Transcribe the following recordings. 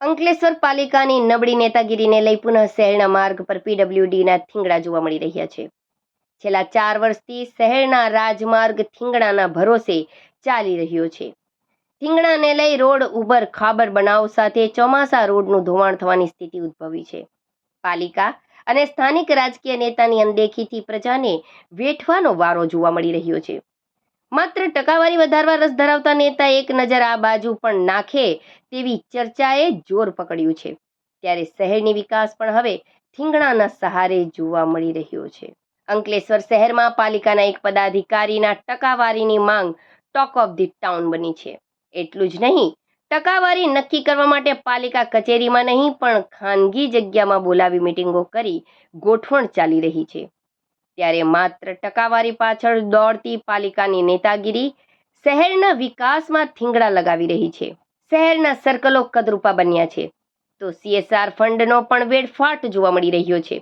અંકલેશ્વર પાલિકાની નબળી નેતાગીરીને લઈ પુનઃ શહેરના માર્ગ પર પીડબ્લ્યુડીના થીંગડા જોવા મળી રહ્યા છે. છેલ્લા ચાર વર્ષથી શહેરના રાજમાર્ગ થીંગડાના ભરોસે ચાલી રહ્યો છે. થીંગડાને લઈ રોડ ઉબર ખાબર બનાવ સાથે ચોમાસા રોડનું ધોવાણ થવાની સ્થિતિ ઉદ્ભવી છે. પાલિકા અને સ્થાનિક રાજકીય નેતાની અનદેખીથી પ્રજાને વેઠવાનો વારો જોવા મળી રહ્યો છે. માત્ર ટકાવારી વધારવા રસ ધરાવતા નેતા એક નજર આ બાજુ પણ નાખે તેવી ચર્ચાએ જોર પકડ્યું છે. ત્યારે શહેરની વિકાસ પણ હવે થીંગણાના સહારે જોવા મળી રહ્યો છે. અંકલેશ્વર શહેરમાં પાલિકાના એક પદાધિકારીના ટકાવારીની માંગ ટોક ઓફ ધી ટાઉન બની છે. એટલું જ નહીં, ટકાવારી નક્કી કરવા માટે પાલિકા કચેરીમાં નહીં પણ ખાનગી જગ્યામાં બોલાવી મિટિંગો કરી ગોઠવણ ચાલી રહી છે. ત્યારે માત્ર ટકાવારી પાછળ દોડતી પાલિકાની નેતાગીરી શહેરના વિકાસમાં થીંગડા લગાવી રહી છે. શહેરના સર્કલો કદરૂપા બન્યા છે. તો સીએસઆર ફંડનો પણ વેડફાટ જોવા મળી રહ્યો છે.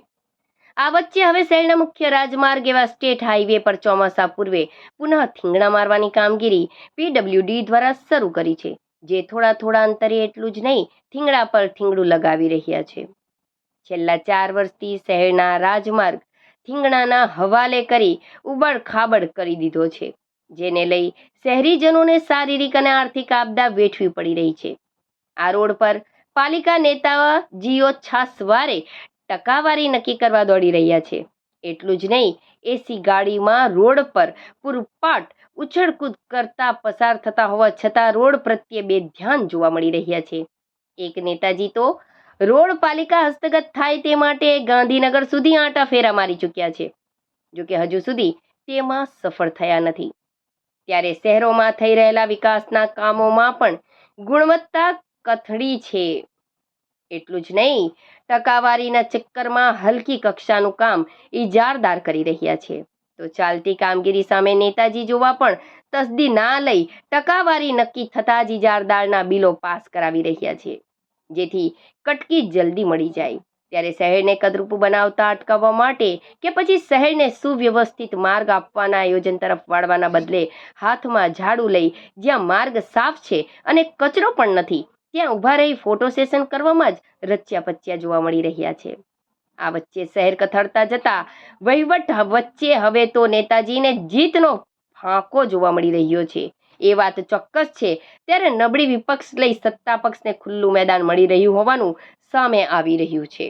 આ વચ્ચે હવે શહેરના મુખ્ય રાજમાર્ગ એવા સ્ટેટ હાઈવે પર ચોમાસા પૂર્વે પુનઃ થીંગડા મારવાની કામગીરી પીડબ્લ્યુડી દ્વારા શરૂ કરી છે. જે થોડા થોડા અંતરે એટલું જ નહીં, થીંગડા પર થીંગડું લગાવી રહ્યા છે. છેલ્લા ચાર વર્ષથી શહેરના રાજમાર્ગ થીંગણાના હવાલે કરી ઉબડ ખાબડ કરી દીધો છે, જેને લઈ શહેરીજનોને શારીરિક અને આર્થિક આપદા વેઠવી પડી રહી છે. આ રોડ પર પાલિકા નેતાઓ જીઓ છાસવારે ટકાવારી નક્કી કરવા દોડી રહ્યા છે. એટલું જ નહીં, એસી ગાડીમાં રોડ પર પૂરપાટ ઉછળકૂદ કરતા પસાર થતા હોવા છતાં રોડ પ્રત્યે બે ધ્યાન જોવા મળી રહ્યા છે. એક નેતાજી તો રોડ પાલિકા હસ્તગત થાય તે માટે ગાંધીનગર સુધી આંટા ફેરા મારી ચૂક્યા છે. જોકે હજુ સુધી તેમાં સફળ થયા નથી. ત્યારે શહેરોમાં થઈ રહેલા વિકાસના કામોમાં પણ ગુણવત્તા કથળી છે. એટલું જ નહીં, ટકાવારીના ચક્કરમાં હલકી કક્ષાનું કામ ઇજારદાર કરી રહ્યા છે. તો ચાલતી કામગીરી સામે નેતાજી જોવા પણ તસદી ના લઈ ટકાવારી નક્કી થતાં જ ઇજારદારના બિલો પાસ કરાવી રહ્યા છે. જેથી કટકી જલ્દી મળી જાય. ત્યારે શહેરને કદરૂપું બનાવતા અટકાવવા માટે કે પછી શહેરને સુવ્યવસ્થિત માર્ગ આપવાના આયોજન તરફ વાળવાના બદલે હાથમાં ઝાડુ લઈ જ્યાં માર્ગ સાફ છે અને કચરો પણ નથી, ત્યાં ઊભા રહી ફોટો સેશન કરવામાં જ રચ્યા પચ્યા જોવા મળી રહ્યા છે. આ વચ્ચે શહેર કથળતા જતા વહીવટ વચ્ચે હવે તો નેતાજીને જીતનો ફાંકો જોવા મળી રહ્યો છે. એ વાત ચોક્કસ છે. ત્યારે નબળી વિપક્ષ લઈ સત્તા પક્ષને ખુલ્લું મેદાન મળી રહ્યું હોવાનું સામે આવી રહ્યું છે.